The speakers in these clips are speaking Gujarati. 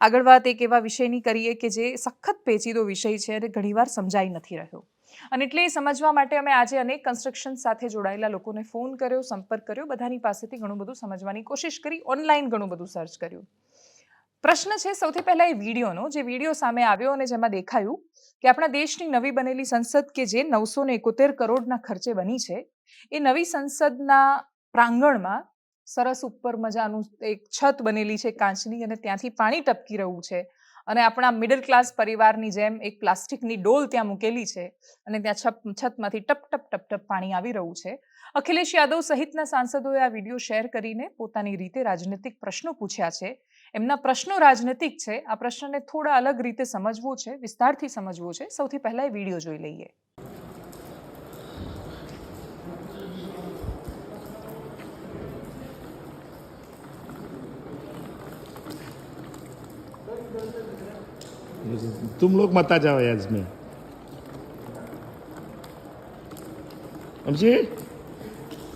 આગળ વાત એક એવા વિષયની કરીએ કે જે સખત પેચીદો વિષય છે અને ઘણીવાર સમજાઈ નથી રહ્યો. અને એટલે એ સમજવા માટે અમે આજે અનેક કન્સ્ટ્રક્શન સાથે જોડાયેલા લોકોને ફોન કર્યો, સંપર્ક કર્યો, બધાની પાસેથી ઘણું બધું સમજવાની કોશિશ કરી ઓનલાઈન ઘણું બધું સર્ચ કર્યું. પ્રશ્ન છે સૌથી પહેલા એ વિડીયોનો, જે વીડિયો સામે આવ્યો અને જેમાં દેખાયું કે આપણા દેશની નવી બનેલી સંસદ કે જે નવસો ને એકોતેર કરોડના ખર્ચે બની છે, એ નવી સંસદના પ્રાંગણમાં સરસ ઉપર મજાનું એક છત બનેલી છે કાચની અને ત્યાંથી પાણી ટપકી રહ્યું છે. અને આપણા મિડલ ક્લાસ પરિવારની જેમ એક પ્લાસ્ટિકની ડોલ ત્યાં મૂકેલી છે અને ત્યાં છતમાંથી ટપ ટપ ટપ ટપ પાણી આવી રહ્યું છે. અખિલેશ યાદવ સહિતના સાંસદોએ આ વીડિયો શેર કરીને પોતાની રીતે રાજનૈતિક પ્રશ્નો પૂછ્યા છે. એમના પ્રશ્નો રાજનૈતિક છે. આ પ્રશ્નને થોડા અલગ રીતે સમજવો છે, વિસ્તારથી સમજવો છે. સૌથી પહેલા એ વીડિયો જોઈ લઈએ. तुम लोग मत आ जाओ यार इसमें समझे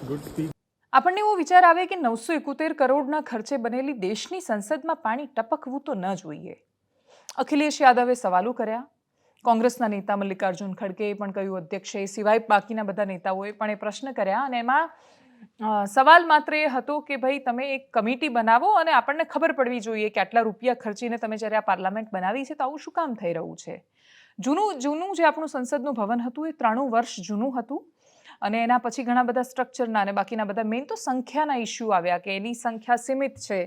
गुड स्पीच આપણને એવો વિચાર આવે કે નવસો એકોતેર કરોડના ખર્ચે બનેલી દેશની સંસદમાં પાણી ટપકવું તો ન જોઈએ અખિલેશ યાદવે સવાલો કર્યા કોંગ્રેસના નેતા મલ્લિકાર્જુન ખડગેએ પણ કહ્યું અધ્યક્ષે સિવાય બાકીના બધા નેતાઓએ પણ એ પ્રશ્ન કર્યા અને એમાં અ, સવાલ માત્ર એ હતો કે ભાઈ તમે એક કમિટી બનાવો અને આપણને ખબર પડવી જોઈએ કે આટલા રૂપિયા ખર્ચીને તમે જ્યારે આ પાર્લામેન્ટ બનાવી છે તો આવું શું કામ થઈ રહ્યું છે. જૂનું જૂનું જે આપણું સંસદનું ભવન હતું એ ત્રાણું વર્ષ જૂનું હતું અને એના પછી ઘણા બધા સ્ટ્રક્ચરના અને બાકીના બધા મેઇન તો સંખ્યાના ઇસ્યુ આવ્યા કે એની સંખ્યા સીમિત છે.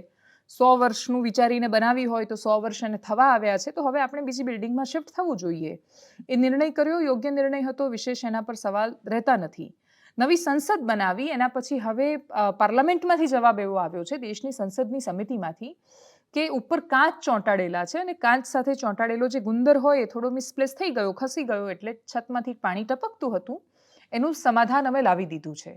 સો વર્ષનું વિચારીને બનાવી હોય તો સો વર્ષ એને થવા આવ્યા છે તો હવે આપણે બીજી બિલ્ડિંગમાં શિફ્ટ થવું જોઈએ. એ નિર્ણય કર્યો, યોગ્ય નિર્ણય હતો, વિશેષ એના પર સવાલ રહેતા નથી. નવી સંસદ બનાવી, એના પછી હવે પાર્લામેન્ટમાંથી જવાબ એવો આવ્યો છે દેશની સંસદની સમિતિમાંથી કે ઉપર કાચ ચોંટાડેલા છે અને કાચ સાથે ચોંટાડેલો જે ગુંદર હોય એ થોડો મિસપ્લેસ થઈ ગયો, ખસી ગયો એટલે છતમાંથી પાણી ટપકતું હતું. એનું સમાધાન અમે લાવી દીધું છે.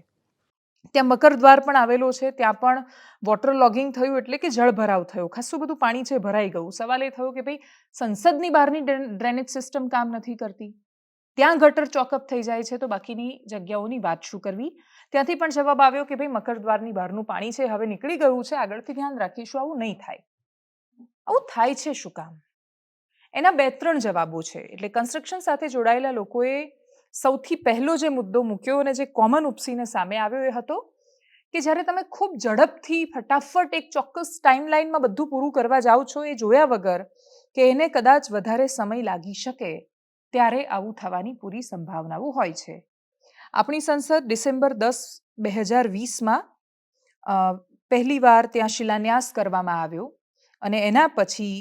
ત્યાં મકરદ્વાર પણ આવેલો છે, ત્યાં પણ વોટર લોગિંગ થયું એટલે કે જળ ભરાવ થયો. ખાસું બધું પાણી છે, ભરાઈ ગયું. સવાલ એ થયો કે ભાઈ સંસદની બહારની ડ્રેનેજ સિસ્ટમ કામ નથી કરતી. ત્યાં ગટર ચોકઅપ થઈ જાય છે તો બાકીની જગ્યાઓની વાત શું કરવી? ત્યાંથી પણ જવાબ આવ્યો કે ભાઈ, મકરદ્વારની બહારનું પાણી છે, હવે નીકળી ગયું છે, આગળથી ધ્યાન રાખીશું, આવું નહીં થાય. આવું થાય છે શું કામ? એના બે ત્રણ જવાબો છે. એટલે કન્સ્ટ્રક્શન સાથે જોડાયેલા લોકોએ સૌથી પહેલો જે મુદ્દો મૂક્યો અને જે કોમન ઉપસીને સામે આવ્યો એ હતો કે જ્યારે તમે ખૂબ ઝડપથી ફટાફટ એક ચોક્કસ ટાઈમલાઈનમાં બધું પૂરું કરવા જાઓ છો એ જોયા વગર કે એને કદાચ વધારે સમય લાગી શકે ત્યારે આવું થવાની પૂરી સંભાવનાઓ હોય છે. આપણી સંસદ ડિસેમ્બર દસ બે હજાર વીસમાં પહેલી વાર ત્યાં શિલાન્યાસ કરવામાં આવ્યો અને એના પછી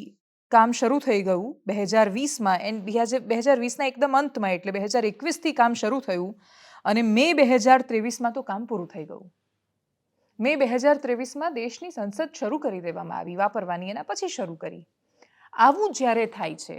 કામ શરૂ થઈ ગયું. બે હજાર વીસમાં એન્ડ બે હજાર વીસના એકદમ અંતમાં એટલે બે હજાર એકવીસથી કામ શરૂ થયું અને મે બે હજાર ત્રેવીસમાં તો કામ પૂરું થઈ ગયું. મે બે હજાર ત્રેવીસમાં દેશની સંસદ શરૂ કરી દેવામાં આવી, વાપરવાની એના પછી શરૂ કરી. આવું જ્યારે થાય છે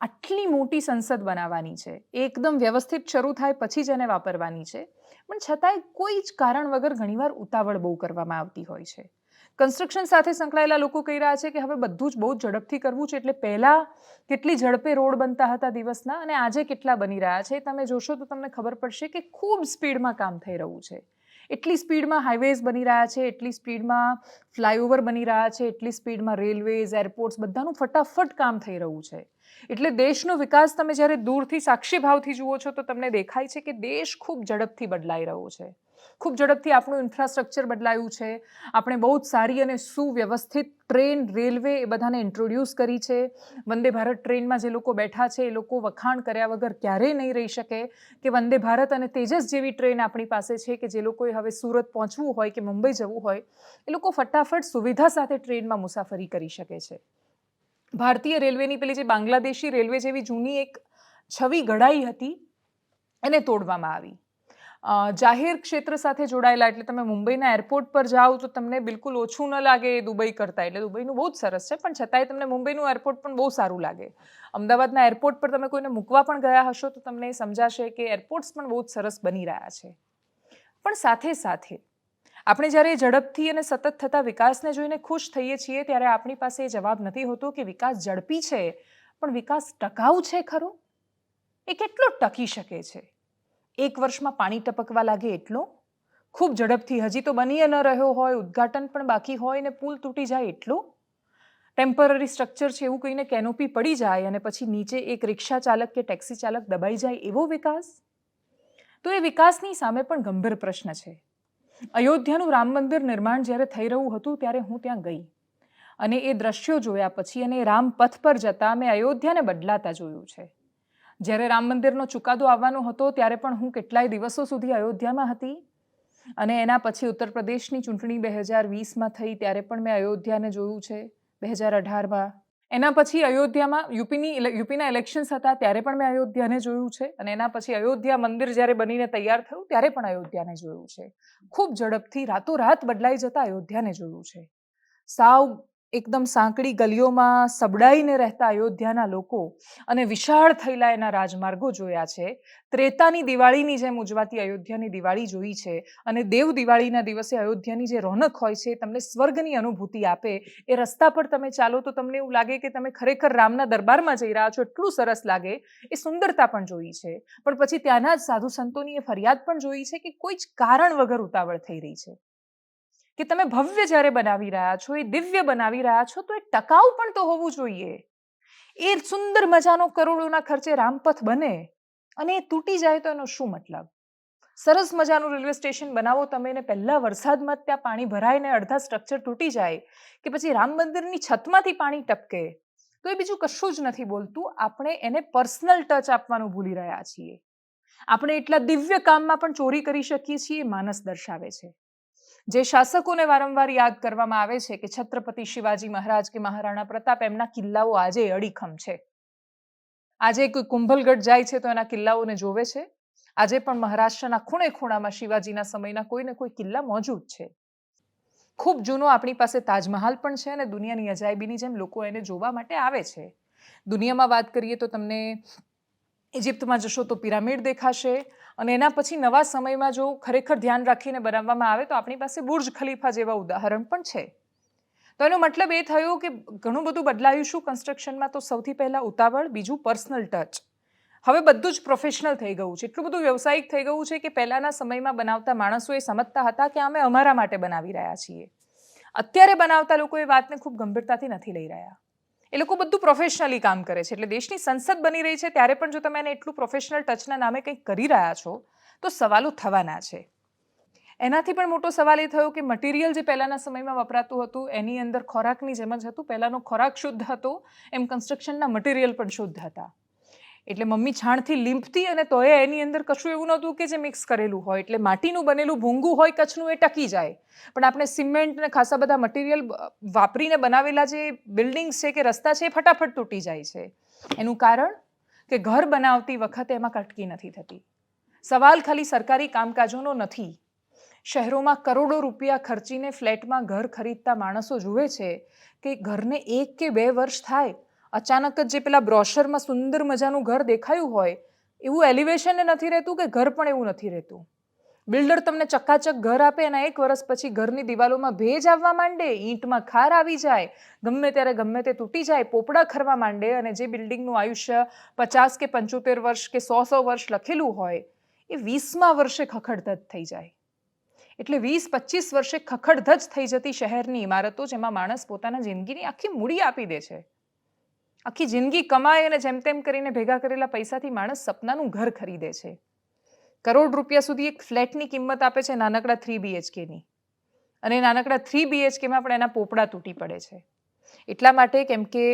આટલી મોટી સંસદ બનાવવાની છે. એ એકદમ વ્યવસ્થિત શરૂ થાય પછી જ એને વાપરવાની છે. પણ છતાંય કોઈ જ કારણ વગર ઘણીવાર ઉતાવળ બહુ કરવામાં આવતી હોય છે. કન્સ્ટ્રક્શન સાથે સંકળાયેલા લોકો કહી રહ્યા છે કે હવે બધું જ બહુ ઝડપથી કરવું છે એટલે પહેલાં કેટલી ઝડપે રોડ બનતા હતા દિવસના અને આજે કેટલા બની રહ્યા છે. તમે જોશો તો તમને ખબર પડશે કે ખૂબ સ્પીડમાં કામ થઈ રહ્યું છે. એટલી સ્પીડમાં હાઈવેઝ બની રહ્યા છે, એટલી સ્પીડમાં ફ્લાયઓવર બની રહ્યા છે, એટલી સ્પીડમાં રેલવેઝ એરપોર્ટ્સ બધાનું ફટાફટ કામ થઈ રહ્યું છે. એટલે દેશનો વિકાસ તમે જ્યારે દૂરથી સાક્ષી ભાવથી જુઓ છો, તો તમને દેખાય છે કે દેશ ખૂબ ઝડપથી બદલાઈ રહ્યો છે. ખૂબ ઝડપથી આપણું ઇન્ફ્રાસ્ટ્રક્ચર બદલાયું છે. આપણે બહુ જ સારી અને સુવ્યવસ્થિત ટ્રેન, રેલવે એ બધાને ઇન્ટ્રોડ્યુસ કરી છે. વંદે ભારત ટ્રેનમાં જે લોકો બેઠા છે, એ લોકો વખાણ કર્યા વગર ક્યારેય નહીં રહી શકે કે વંદે ભારત અને તેજસ જેવી ટ્રેન આપણી પાસે છે કે જે લોકોએ હવે સુરત પહોંચવું હોય કે મુંબઈ જવું હોય, એ લોકો ફટાફટ સુવિધા સાથે ટ્રેનમાં મુસાફરી કરી શકે છે. ભારતીય રેલવેની પેલી જે બાંગ્લાદેશી રેલવે જેવી જૂની એક છવી ઘડાઈ હતી, એને તોડવામાં આવી. જાહેર ક્ષેત્ર સાથે જોડાયેલા, એટલે તમે મુંબઈના એરપોર્ટ પર જાઓ તો તમને બિલકુલ ઓછું ન લાગે દુબઈ કરતાં, એટલે દુબઈનું બહુ જ સરસ છે, પણ છતાંય તમને મુંબઈનું એરપોર્ટ પણ બહુ સારું લાગે. અમદાવાદના એરપોર્ટ પર તમે કોઈને મૂકવા પણ ગયા હશો તો તમને સમજાશે કે એરપોર્ટ્સ પણ બહુ જ સરસ બની રહ્યા છે. પણ સાથે સાથે આપણે જ્યારે ઝડપથી અને સતત થતા વિકાસને જોઈને ખુશ થઈએ છીએ, ત્યારે આપણી પાસે એ જવાબ નથી હોતો કે વિકાસ ઝડપી છે, પણ વિકાસ ટકાઉ છે ખરો? એ કેટલો ટકી શકે છે? એક વર્ષમાં પાણી ટપકવા લાગે એટલો? ખૂબ ઝડપથી હજી તો બની ન રહ્યો હોય, ઉદ્ઘાટન પણ બાકી હોય ને પુલ તૂટી જાય એટલો? ટેમ્પરરી સ્ટ્રક્ચર છે એવું કહીને કેનોપી પડી જાય અને પછી નીચે એક રિક્ષા ચાલક કે ટેક્સી ચાલક દબાઈ જાય એવો વિકાસ? તો એ વિકાસની સામે પણ ગંભીર પ્રશ્ન છે. અયોધ્યાનું રામ મંદિર નિર્માણ જ્યારે થઈ રહ્યું હતું ત્યારે હું ત્યાં ગઈ. અને એ દ્રશ્યો જોયા પછી અને રામ પથ પર જતા મેં અયોધ્યાને બદલાતા જોયું છે. જ્યારે રામ મંદિરનો ચુકાદો આવવાનો હતો ત્યારે પણ હું કેટલાય દિવસો સુધી અયોધ્યામાં હતી. અને એના પછી ઉત્તર પ્રદેશની ચૂંટણી બે હજાર વીસમાં થઈ ત્યારે પણ મેં અયોધ્યાને જોયું છે. બે હજાર અઢારમાં એના પછી અયોધ્યામાં યુપીની યુપીના ઇલેક્શન્સ હતા, ત્યારે પણ મેં અયોધ્યાને જોયું છે અને એના પછી અયોધ્યા મંદિર જ્યારે બનીને તૈયાર થયું, ત્યારે પણ અયોધ્યાને જોયું છે. ખૂબ ઝડપથી રાતોરાત બદલાઈ જતા અયોધ્યાને જોયું છે. સાવ એકદમ સાંકડી ગલીઓમાં સબડાઈને રહેતા અયોધ્યાના લોકો અને વિશાળ થયેલા એના રાજમાર્ગો જોયા છે. ત્રેતાની દિવાળીની જેમ ઉજવાતી અયોધ્યાની દિવાળી જોઈ છે અને દેવ દિવાળીના દિવસે અયોધ્યાની જે રોનક હોય છે, તમને સ્વર્ગની અનુભૂતિ આપે, એ રસ્તા પર તમે ચાલો તો તમને એવું લાગે કે તમે ખરેખર રામના દરબારમાં જઈ રહ્યા છો, એટલું સરસ લાગે, એ સુંદરતા પણ જોઈ છે. પણ પછી ત્યાંના જ સાધુ સંતોની એ ફરિયાદ પણ જોઈ છે કે કોઈ જ કારણ વગર ઉતાવળ થઈ રહી છે. કે તમે ભવ્ય જ્યારે બનાવી રહ્યા છો, એ દિવ્ય બનાવી રહ્યા છો, તો એ ટકાઉ પણ તો હોવું જોઈએ. એ સુંદર મજાનો કરોડોના ખર્ચે રામપથ બને અને એ તૂટી જાય તો એનો શું મતલબ? સરસ મજાનું રેલવે સ્ટેશન બનાવો તમે ને પહેલા વરસાદમાં ત્યાં પાણી ભરાય ને અડધા સ્ટ્રક્ચર તૂટી જાય કે પછી રામ મંદિરની છતમાંથી પાણી ટપકે, તો એ બીજું કશું જ નથી બોલતું. આપણે એને પર્સનલ ટચ આપવાનું ભૂલી રહ્યા છીએ. આપણે એટલા દિવ્ય કામમાં પણ ચોરી કરી શકીએ છીએ માનસ દર્શાવે છે. જે શાસકોને વારંવાર યાદ કરવામાં આવે છે કે છત્રપતિ શિવાજી મહારાજ કે મહારાણા પ્રતાપ, એમના કિલ્લાઓ આજે અડીખમ છે. આજે કોઈ કુંભલગઢ જાય છે તો એના કિલ્લાઓને જોવે છે. આજે પણ મહારાષ્ટ્રના ખૂણે ખૂણામાં શિવાજીના સમયના કોઈ ને કોઈ કિલ્લા મોજૂદ છે. ખૂબ જૂનો આપણી પાસે તાજમહાલ પણ છે અને દુનિયાની અજાયબીની જેમ લોકો એને જોવા માટે આવે છે. દુનિયામાં વાત કરીએ તો તમને ઇજિપ્તમાં જશો તો પિરામિડ દેખાશે અને એના પછી નવા સમયમાં જો ખરેખર ધ્યાન રાખીને બનાવવામાં આવે તો આપણી પાસે બુર્જ ખલીફા જેવા ઉદાહરણ પણ છે. તો એનો મતલબ એ થયો કે ઘણું બધું બદલાયું શું? કન્સ્ટ્રક્શનમાં તો સૌથી પહેલાં ઉતાવળ, બીજું પર્સનલ ટચ હવે બધું જ પ્રોફેશનલ થઈ ગયું છે. એટલું બધું વ્યવસાયિક થઈ ગયું છે કે પહેલાંના સમયમાં બનાવતા માણસો એ સમજતા હતા કે અમે અમારા માટે બનાવી રહ્યા છીએ. અત્યારે બનાવતા લોકો એ વાતને ખૂબ ગંભીરતાથી નથી લઈ રહ્યા. એ લોકો બધું પ્રોફેશનલી કામ કરે છે. એટલે દેશની સંસદ બની રહી છે, ત્યારે પણ જો તમે એને એટલું પ્રોફેશનલ ટચના નામે કંઈક કરી રહ્યા છો, તો સવાલો થવાના છે. એનાથી પણ મોટો સવાલ એ થયો કે મટીરિયલ જે પહેલાંના સમયમાં વપરાતું હતું, એની અંદર ખોરાકની જેમ જ હતું. પહેલાંનો ખોરાક શુદ્ધ હતો, એમ કન્સ્ટ્રક્શનના મટીરિયલ પણ શુદ્ધ હતા. એટલે મમ્મી છાણથી લીંપતી અને તોય એની અંદર કશું એવું નહોતું કે જે મિક્સ કરેલું હોય. એટલે માટીનું બનેલું ભૂંગું હોય, કચ્છનું એ ટકી જાય. પણ આપણે સિમેન્ટ ને ખાસા બધા મટીરિયલ વાપરીને બનાવેલા જે બિલ્ડિંગ્સ છે કે રસ્તા છે એ ફટાફટ તૂટી જાય છે. એનું કારણ? કે ઘર બનાવતી વખતે એમાં કટકી નથી થતી. સવાલ ખાલી સરકારી કામકાજોનો નથી. શહેરોમાં કરોડો રૂપિયા ખર્ચીને ફ્લેટમાં ઘર ખરીદતા માણસો જુએ છે કે ઘરને એક કે બે વર્ષ થાય અચાનક જ જે પેલા બ્રોશરમાં સુંદર મજાનું ઘર દેખાયું હોય, એવું એલિવેશન નથી રહેતું કે ઘર પણ એવું નથી રહેતું? બિલ્ડર તમને ચકાચક ઘર આપે એના એક વર્ષ પછી ઘરની દિવાલોમાં ભેજ આવવા માંડે, ઈંટમાં ખાર આવી જાય, ગમે ત્યારે ગમે તે તૂટી જાય, પોપડા ખરવા માંડે અને જે બિલ્ડિંગનું આયુષ્ય પચાસ કે પંચોતેર વર્ષ કે સો સો વર્ષ લખેલું હોય, એ વીસમા વર્ષે ખખડધજ થઈ જાય. એટલે વીસ, પચીસ વર્ષે ખખડધજ થઈ જતી શહેરની ઇમારતો, જેમાં માણસ પોતાના જિંદગીની આખી મૂડી આપી દે છે. આખી જિંદગી કમાય અને જેમ તેમ કરીને ભેગા કરેલા પૈસાથી માણસ સપનાનું ઘર ખરીદે છે. કરોડ રૂપિયા સુધી એક ફ્લેટની કિંમત આપે છે નાનકડા થ્રી બીએચકેની અને નાનકડા થ્રી બીએચકેમાં પણ એના પોપડા તૂટી પડે છે. એટલા માટે કેમ કે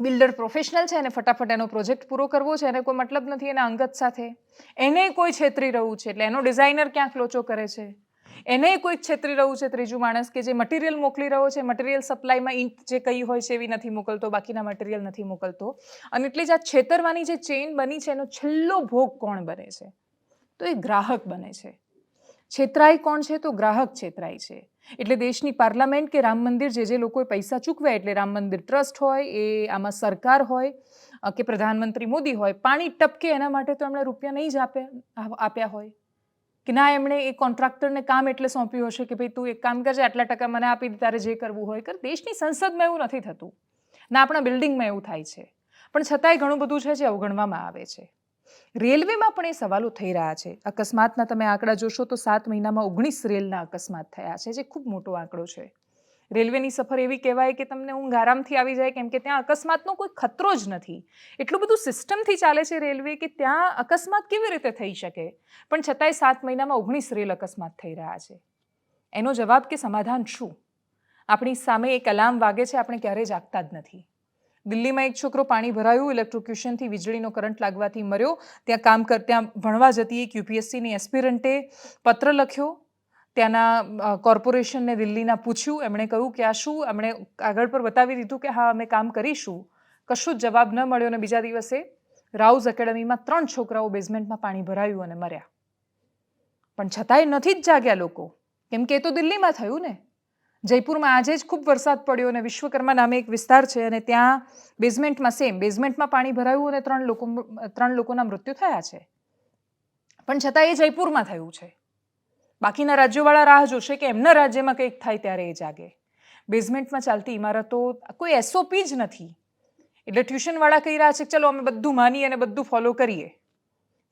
બિલ્ડર પ્રોફેશનલ છે અને ફટાફટ એનો પ્રોજેક્ટ પૂરો કરવો છે, એને કોઈ મતલબ નથી એના અંગત સાથે. એને કોઈ છેતરી રહ્યું છે, એટલે એનો ડિઝાઇનર ક્યાંક લોચો કરે છે. એને કોઈક છેતરી રહ્યું છે, ત્રીજું માણસ કે જે મટીરિયલ મોકલી રહ્યો છે મટીરિયલ સપ્લાયમાં ઈંટ જે કઈ હોય છે એવી નથી મોકલતો, બાકીના મટીરિયલ નથી મોકલતો. અને એટલે જ આ છેતરવાની જે ચેઇન બની છે, એનો છેલ્લો ભોગ કોણ બને છે? તો એ ગ્રાહક બને છે. છેતરાય કોણ છે? તો ગ્રાહક છેતરાય છે. એટલે દેશની પાર્લામેન્ટ કે રામ મંદિર જે જે લોકોએ પૈસા ચૂકવ્યા એટલે રામ મંદિર ટ્રસ્ટ હોય, એ આમાં સરકાર હોય કે પ્રધાનમંત્રી મોદી હોય, પાણી ટપકે એના માટે તો એમણે રૂપિયા નહીં જ આપ્યા આપ્યા હોય. કે ના, એમણે એ કોન્ટ્રાક્ટરને કામ એટલે સોંપ્યું હશે કે ભાઈ તું એક કામ કરજે, આટલા ટકા મને આપી દે, તારે જે કરવું હોય કર. દેશની સંસદમાં એવું નથી થતું. ના, આપણા બિલ્ડિંગમાં એવું થાય છે. પણ છતાંય ઘણું બધું છે જે અવગણવામાં આવે છે. રેલવેમાં પણ એ સવાલો થઈ રહ્યા છે. અકસ્માતના તમે આંકડા જોશો તો સાત મહિનામાં ઓગણીસ રેલના અકસ્માત થયા છે, જે ખૂબ મોટો આંકડો છે. રેલવેની સફર એવી કહેવાય કે તમને ઊંઘ આરામથી આવી જાય, કેમ કે ત્યાં અકસ્માતનો કોઈ ખતરો જ નથી. એટલું બધું સિસ્ટમથી ચાલે છે રેલવે કે ત્યાં અકસ્માત કેવી રીતે થઈ શકે? પણ છતાંય સાત મહિનામાં ઓગણીસ રેલ અકસ્માત થઈ રહ્યા છે. એનો જવાબ કે સમાધાન શું? આપણી સામે એક અલાર્મ વાગે છે, આપણે ક્યારેય જાગતા જ નથી. દિલ્હીમાં એક છોકરો પાણી ભરાયું ઇલેક્ટ્રોક્યુશનથી વીજળીનો કરંટ લાગવાથી મર્યો. ત્યાં કામ કર, ત્યાં ભણવા જતી એક યુપીએસસીની એસ્પિરન્ટે પત્ર લખ્યો. ત્યાંના કોર્પોરેશનને દિલ્હીના પૂછ્યું. એમણે કહ્યું કે આ શું? એમણે આગળ પર બતાવી દીધું કે હા, અમે કામ કરીશું. કશું જ જવાબ ન મળ્યો અને બીજા દિવસે રાઉઝ એકેડમીમાં ત્રણ છોકરાઓ બેઝમેન્ટમાં પાણી ભરાયું અને મર્યા. પણ છતાંય નથી જ જાગ્યા લોકો. કેમ કે એ તો દિલ્હીમાં થયું ને? જયપુરમાં આજે જ ખૂબ વરસાદ પડ્યો અને વિશ્વકર્મા નામે એક વિસ્તાર છે અને ત્યાં બેઝમેન્ટમાં સેમ, બેઝમેન્ટમાં પાણી ભરાયું અને ત્રણ લોકો, ત્રણ લોકોના મૃત્યુ થયા છે. પણ છતાં એ જયપુરમાં થયું છે. બાકીના રાજ્યોવાળા રાહ જોશે કે એમના રાજ્યમાં કંઈક થાય ત્યારે એ જાગે. બેઝમેન્ટમાં ચાલતી ઇમારતો કોઈ એસઓપી જ નથી. એટલે ટ્યુશનવાળા કહી રહ્યા છે ચલો અમે બધું માની અને બધું ફોલો કરીએ.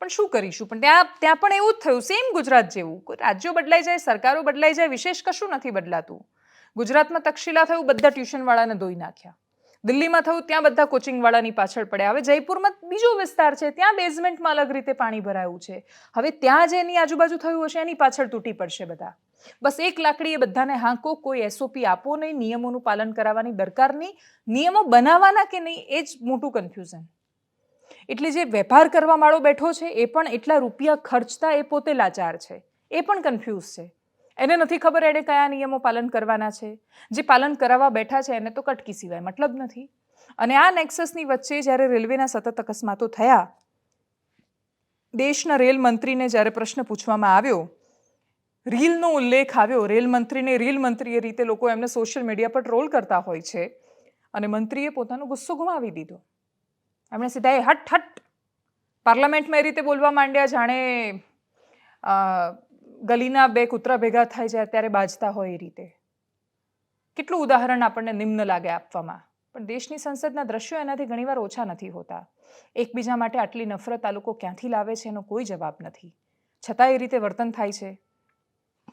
પણ શું કરીશું? પણ ત્યાં ત્યાં પણ એવું જ થયું. સેમ ગુજરાત જેવું. રાજ્યો બદલાઈ જાય, સરકારો બદલાઈ જાય, વિશેષ કશું નથી બદલાતું. ગુજરાતમાં તક્ષશિલા થયું, બધા ટ્યુશનવાળાને ધોઈ નાખ્યા. દિલ્હીમાં થયું ત્યાં બધા કોચિંગવાળાની પાછળ પડ્યા. હવે જયપુરમાં બીજો વિસ્તાર છે, ત્યાં બેઝમેન્ટમાં અલગ રીતે પાણી ભરાયું છે. હવે ત્યાં જે એની આજુબાજુ થયું હશે, એની પાછળ તૂટી પડશે બધા. બસ એક લાકડી એ બધાને હાંકો, કોઈ એસઓપી આપો નહીં, નિયમોનું પાલન કરાવવાની દરકાર નહીં નિયમો બનાવવાના કે નહીં, એ જ મોટું કન્ફ્યુઝન એટલે જે વેપાર કરવા માળો બેઠો છે, એ પણ એટલા રૂપિયા ખર્ચતા એ પોતે લાચાર છે. એ પણ કન્ફ્યુઝ છે. એને નથી ખબર એણે કયા નિયમો પાલન કરવાના છે. જે પાલન કરાવવા બેઠા છે એને તો કટકી સિવાય મતલબ નથી. અને આ નેક્સસની વચ્ચે જ્યારે રેલવેના સતત અકસ્માતો થયા, દેશના રેલ મંત્રીને જ્યારે પ્રશ્ન પૂછવામાં આવ્યો, રીલનો ઉલ્લેખ આવ્યો, રેલ મંત્રીને, રેલ મંત્રી એ રીતે લોકો એમને સોશિયલ મીડિયા પર ટ્રોલ કરતા હોય છે અને મંત્રીએ પોતાનો ગુસ્સો ગુમાવી દીધો. એમણે સીધા એ હટ હટ પાર્લામેન્ટમાં એ રીતે બોલવા માંડ્યા, જાણે ગલીના બે કૂતરા ભેગા થાય છે ત્યારે બાજતા હોય એ રીતે. કેટલું ઉદાહરણ આપણને નિમ્ન લાગે આપવામાં. પણ દેશની સંસદના દ્રશ્યો એનાથી ઘણીવાર ઓછા નથી હોતા. એકબીજા માટે આટલી નફરત આ લોકો ક્યાંથી લાવે છે એનો કોઈ જવાબ નથી. છતાં એ રીતે વર્તન થાય છે.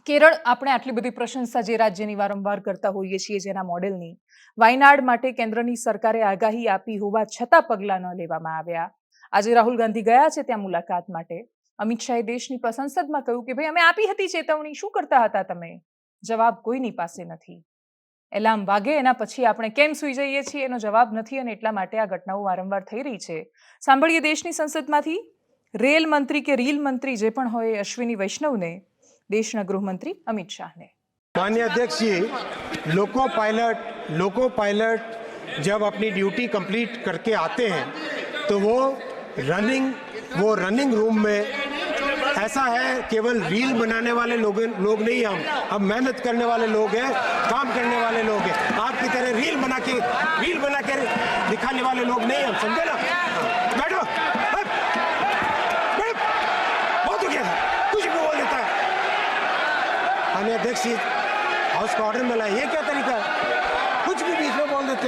કેરળ આપણે આટલી બધી પ્રશંસા જે રાજ્યની વારંવાર કરતા હોઈએ છીએ જેના મોડેલની, વાયનાડ માટે કેન્દ્રની સરકારે આગાહી આપી હોવા છતાં પગલાં ન લેવામાં આવ્યા. આજે રાહુલ ગાંધી ગયા છે ત્યાં મુલાકાત માટે. અમિત શાહે દેશની પ- સંસદમાં કહ્યું કે ભાઈ અમે આપી હતી ચેતવણી શું કરતા હતા તમે જવાબ કોઈની પાસે નથી એલાર્મ વાગે એના પછી આપણે કેમ સૂઈ જઈએ છીએ એનો જવાબ નથી અને એટલા માટે આ ઘટનાઓ વારંવાર થઈ રહી છે સાંભળીએ દેશની સંસદમાંથી રેલ મંત્રી કે રીલ મંત્રી જે પણ હોય એ અશ્વિની વૈષ્ણવને દેશના ગૃહમંત્રી અમિત શાહને माननीय अध्यक्ष जी लोको पायलट लोको पायलट जब अपनी ड्यूटी कंप्लीट करके आते हैं तो वो रनिंग वो रनिंग रूम में ऐसा है, केवल रील बनाने वाले लोग लोग नहीं हम। हम मेहनत करने वाले लोग हैं, काम करने वाले लोग हैं। आपकी तरह रील बना के, रील बना के दिखाने वाले लोग नहीं हम, समझे ना? बैठो बहुत हो गया। था कुछ भी बोल देता है। माननीय अध्यक्ष जी हाउस का ऑर्डर मिला ये क्या तरीका है? कुछ भी बीच में बोल देते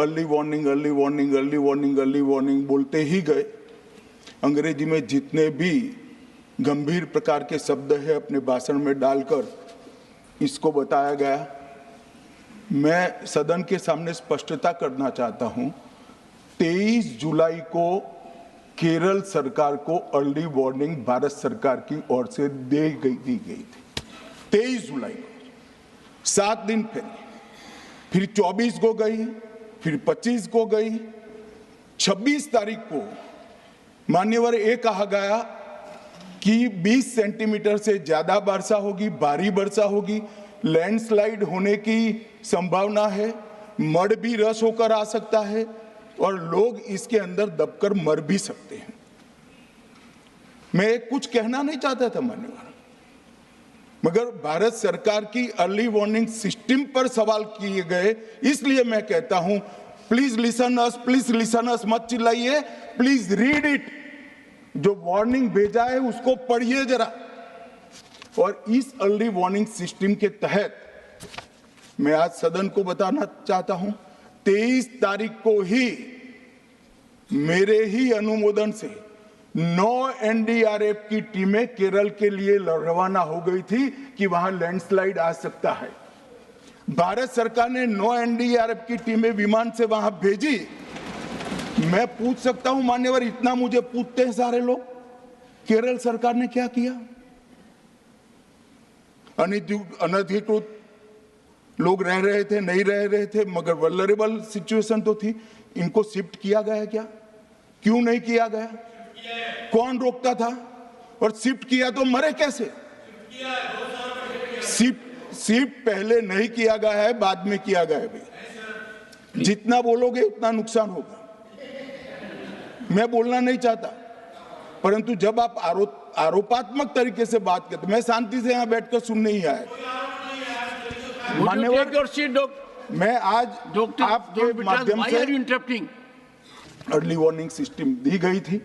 early warning early warning early warning early warning बोलते ही गए। अंग्रेज़ी में जितने भी गंभीर प्रकार के शब्द है अपने भाषण में डालकर इसको बताया गया। मैं सदन के सामने स्पष्टता करना चाहता हूँ 23 जुलाई को केरल सरकार को अर्ली वार्निंग भारत सरकार की ओर से दे गई, दी गई थी। 23 जुलाई को, सात दिन फिर फिर 24 को गई, फिर 25 को गई 26 तारीख को मान्यवर ये कहा गया कि 20 सेंटीमीटर से ज़्यादा वर्षा होगी, भारी वर्षा होगी लैंडस्लाइड होने की संभावना है, मड भी रस होकर आ सकता है और लोग इसके अंदर दबकर मर भी सकते हैं। मैं कुछ कहना नहीं चाहता था मान्यवर, मगर भारत सरकार की अर्ली वार्निंग सिस्टम पर सवाल किए गए, इसलिए मैं कहता हूँ please listen us please listen us मत चिल्लाइए। प्लीज़ रीड इट जो वार्निंग भेजा है, उसको पढ़िए जरा। और इस अर्ली वार्निंग सिस्टम के तहत, मैं आज सदन को बताना चाहता हूँ 23 तारीख को ही, मेरे ही अनुमोदन से, नौ एनडीआरएफ की टीमें केरल के लिए रवाना हो गई थी कि वहाँ लैंडस्लाइड आ सकता है। भारत सरकार ने नौ एनडीआरएफ की टीमें विमान से वहाँ भेजी। मैं पूछ सकता हूँ, मान्यवर, इतना मुझे पूछते हैं सारे लोग। केरल सरकार ने क्या किया? अनधिकृत लोग रह रहे थे, नहीं रह रहे थे, मगर वल्नरेबल सिचुएशन तो थी। इनको शिफ्ट किया गया क्या? क्यों नहीं किया गया? कौन रोकता था? और शिफ्ट किया तो मरे कैसे? शिफ्ट शिफ्ट पहले नहीं किया गया है बाद में किया गया है भाई। जितना बोलोगे उतना नुकसान होगा। मैं बोलना नहीं चाहता। परंतु जब आप आरोप आरोपात्मक तरीके से बात करते मैं शांति से यहाँ बैठकर सुनने ही आया। मान्यवर मैं आज Doctor. आपके माध्यम से अर्ली वार्निंग सिस्टम दी गई थी।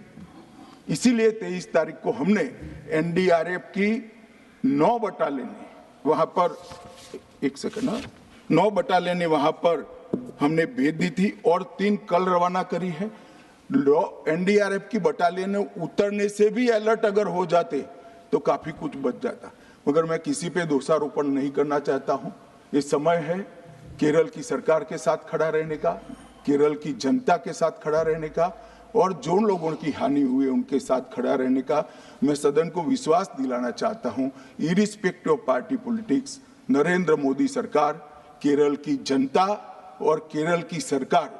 इसीलिए 23 तारीख को हमने एनडीआरएफ की नौ बटालियन वहाँ पर एक सेकंड हाँ, नौ बटालियन वहाँ पर हमने भेज दी थी और तीन कल रवाना करी है। एनडीआरएफ की बटालियन उतरने से भी अलर्ट अगर हो जाते तो काफ़ी कुछ बच जाता। मगर मैं किसी पे दोषारोपण नहीं करना चाहता हूँ। ये समय है केरल की सरकार के साथ खड़ा रहने का केरल की जनता के साथ खड़ा रहने का और जो लोगों की हानि हुई है उनके साथ खड़ा रहने का मैं सदन को विश्वास दिलाना चाहता हूं irrespective of party politics Narendra Modi सरकार केरल की जनता और केरल की सरकार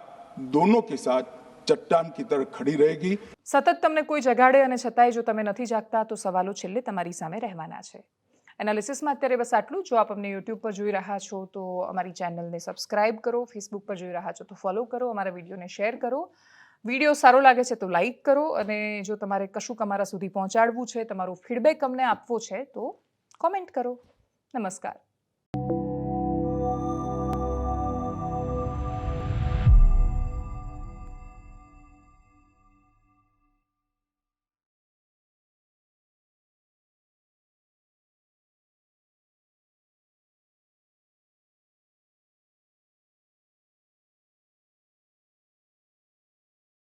दोनों के साथ चट्टान की तरह खड़ी रहेगी સતત તમને કોઈ જગાડે અને છતાંય જો તમે નથી જાગતા તો સવાલો છેલ્લે તમારી સામે રહેવાના છે એનાલિસિસમાં અત્યારે બસ આટલું જો આપ અમને યુટ્યુબ પર જોઈ રહ્યા છો તો અમારી ચેનલને સબસ્ક્રાઇબ કરો ફેસબુક પર જોઈ રહ્યા છો તો ફોલો કરો અમારા વિડીયોને શેર કરો વીડિયો સારો લાગે છે તો લાઈક કરો અને જો તમારે કશુંક અમારા સુધી પહોંચાડવું છે, તમારો ફીડબેક અમને આપવો છે તો કોમેન્ટ કરો. નમસ્કાર.